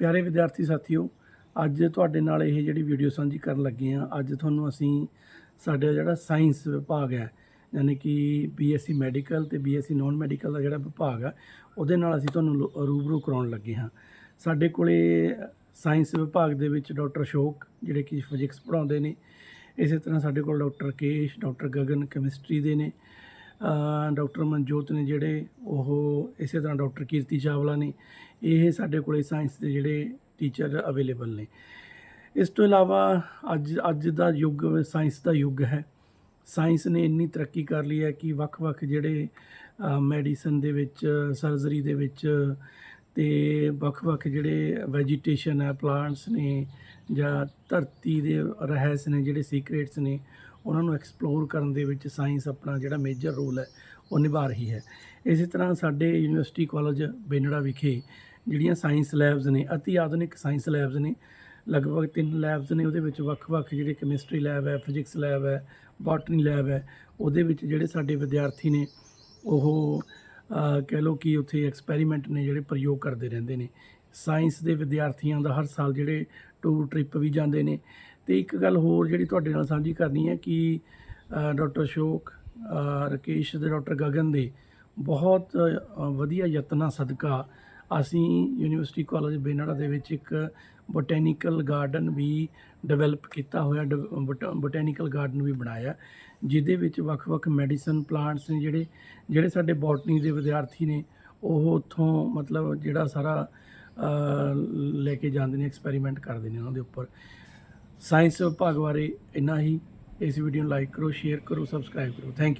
ਪਿਆਰੇ ਵਿਦਿਆਰਥੀ ਸਾਥੀਓ, ਅੱਜ ਤੁਹਾਡੇ ਨਾਲ ਇਹ ਜਿਹੜੀ ਵੀਡੀਓ ਸਾਂਝੀ ਕਰਨ ਲੱਗੇ ਆ ਅੱਜ ਤੁਹਾਨੂੰ ਅਸੀਂ ਸਾਡਾ ਜਿਹੜਾ ਸਾਇੰਸ ਵਿਭਾਗ ਹੈ, ਯਾਨੀ ਕਿ ਬੀਐਸਸੀ ਮੈਡੀਕਲ ਤੇ ਬੀਐਸਸੀ ਨਾਨ ਮੈਡੀਕਲ ਦਾ ਜਿਹੜਾ ਵਿਭਾਗ ਆ, ਉਹਦੇ ਨਾਲ ਅਸੀਂ ਤੁਹਾਨੂੰ ਲੋ- ਰੂਬਰੂ ਕਰਾਉਣ ਲੱਗੇ ਹਾਂ। ਸਾਡੇ ਕੋਲੇ ਸਾਇੰਸ ਵਿਭਾਗ ਦੇ ਵਿੱਚ ਡਾਕਟਰ ਅਸ਼ੋਕ, ਜਿਹੜੇ ਕਿ ਫਿਜ਼ਿਕਸ ਪੜ੍ਹਾਉਂਦੇ ਨੇ, ਇਸੇ ਤਰ੍ਹਾਂ ਸਾਡੇ ਕੋਲ doctor Kesh doctor Gagan chemistry ਦੇ ਨੇ ਡਾਕਟਰ ਮਨਜੋਤ ਨੇ ਜਿਹੜੇ ਉਹ ਇਸੇ ਤਰ੍ਹਾਂ ਡਾਕਟਰ ਕੀਰਤੀ ਚਾਵਲਾ ਨੇ, ਇਹ ਸਾਡੇ ਕੋਲੇ ਸਾਇੰਸ ਦੇ ਜਿਹੜੇ ਟੀਚਰ ਅਵੇਲੇਬਲ ਨੇ। ਇਸ ਤੋਂ ਇਲਾਵਾ ਅੱਜ ਅੱਜ ਦਾ ਯੁੱਗ ਸਾਇੰਸ ਦਾ ਯੁੱਗ ਹੈ। ਸਾਇੰਸ ਨੇ ਇੰਨੀ ਤਰੱਕੀ ਕਰ ਲਈ ਹੈ ਕਿ ਵੱਖ-ਵੱਖ ਜਿਹੜੇ ਮੈਡੀਸਨ ਦੇ ਵਿੱਚ, ਸਰਜਰੀ ਦੇ ਵਿੱਚ ਤੇ ਵੱਖ-ਵੱਖ ਜਿਹੜੇ ਵੈਜੀਟੇਸ਼ਨ ਹੈ ਪਲਾਂਟਸ ਨੇ ਜਾਂ ਧਰਤੀ ਦੇ ਰਹੱਸ ਨੇ, ਜਿਹੜੇ ਸੀਕ੍ਰੇਟਸ ਨੇ, ਉਹਨਾਂ ਨੂੰ ਐਕਸਪਲੋਰ ਕਰਨ ਦੇ ਵਿੱਚ ਸਾਇੰਸ ਆਪਣਾ ਜਿਹੜਾ ਮੇਜਰ ਰੋਲ ਹੈ, ਉਹ ਨਿਭਾ ਰਹੀ ਹੈ। ਇਸੇ ਤਰ੍ਹਾਂ ਸਾਡੇ ਯੂਨੀਵਰਸਿਟੀ ਕਾਲਜ ਬੇਨੜਾ ਵਿਖੇ ਜਿਹੜੀਆਂ ਸਾਇੰਸ ਲੈਬਸ ਨੇ, ਅਤੀ ਆਧੁਨਿਕ ਸਾਇੰਸ ਲੈਬਸ ਨੇ, ਲਗਭਗ ਤਿੰਨ ਲੈਬਸ ਨੇ, ਉਹਦੇ ਵਿੱਚ ਵੱਖ-ਵੱਖ ਜਿਹੜੇ ਕੈਮਿਸਟਰੀ ਲੈਬ ਹੈ ਫਿਜ਼ਿਕਸ ਲੈਬ ਹੈ ਬੋਟਨੀ ਲੈਬ ਹੈ, ਉਹਦੇ ਵਿੱਚ ਜਿਹੜੇ ਸਾਡੇ ਵਿਦਿਆਰਥੀ ਨੇ, ਉਹ ਕਹਿ ਲਓ ਕਿ ਉੱਥੇ ਐਕਸਪੈਰੀਮੈਂਟ ਨੇ ਜਿਹੜੇ ਪ੍ਰਯੋਗ ਕਰਦੇ ਰਹਿੰਦੇ ਨੇ। ਸਾਇੰਸ ਦੇ ਵਿਦਿਆਰਥੀਆਂ ਦਾ ਹਰ ਸਾਲ ਜਿਹੜੇ ਟੂਰ ਟ੍ਰਿਪ ਵੀ ਜਾਂਦੇ ਨੇ। ਤੇ ਇੱਕ ਗੱਲ ਹੋਰ ਜਿਹੜੀ ਤੁਹਾਡੇ ਨਾਲ ਸਾਂਝੀ ਕਰਨੀ ਹੈ ਕਿ ਅ, ਡਾਕਟਰ ਅਸ਼ੋਕ ਅ, ਰਕੇਸ਼ ਤੇ ਡਾਕਟਰ ਗਗਨ ਦੇ ਬਹੁਤ ਵਧੀਆ ਯਤਨਾਂ ਸਦਕਾ ਅਸੀਂ ਯੂਨੀਵਰਸਿਟੀ ਕਾਲਜ ਬੇਨਾੜਾ ਦੇ ਵਿੱਚ ਇੱਕ ਬੋਟੈਨੀਕਲ ਗਾਰਡਨ ਵੀ ਡਿਵੈਲਪ ਕੀਤਾ ਹੋਇਆ ਬੋਟੈਨੀਕਲ ਗਾਰਡਨ ਵੀ ਬਣਾਇਆ, ਜਿਹਦੇ ਵਿੱਚ ਵੱਖ-ਵੱਖ ਮੈਡੀਸਨ ਪਲਾਂਟਸ ਨੇ ਜਿਹੜੇ ਜਿਹੜੇ ਸਾਡੇ ਬੋਟਨੀ ਦੇ ਵਿਦਿਆਰਥੀ ਨੇ, ਉਹ ਉੱਥੋਂ ਮਤਲਬ ਜਿਹੜਾ ਸਾਰਾ ਲੈ ਕੇ ਜਾਂਦੇ ਨੇ, ਐਕਸਪੈਰੀਮੈਂਟ ਕਰਦੇ ਨੇ ਉਹਨਾਂ ਦੇ ਉੱਪਰ। ਸਾਇੰਸ ਵਿਭਾਗ ਬਾਰੇ ਇੰਨਾ ਹੀ। ਇਸ ਵੀਡੀਓ ਨੂੰ ਲਾਈਕ ਕਰੋ, ਸ਼ੇਅਰ ਕਰੋ, ਸਬਸਕ੍ਰਾਈਬ ਕਰੋ। Thank you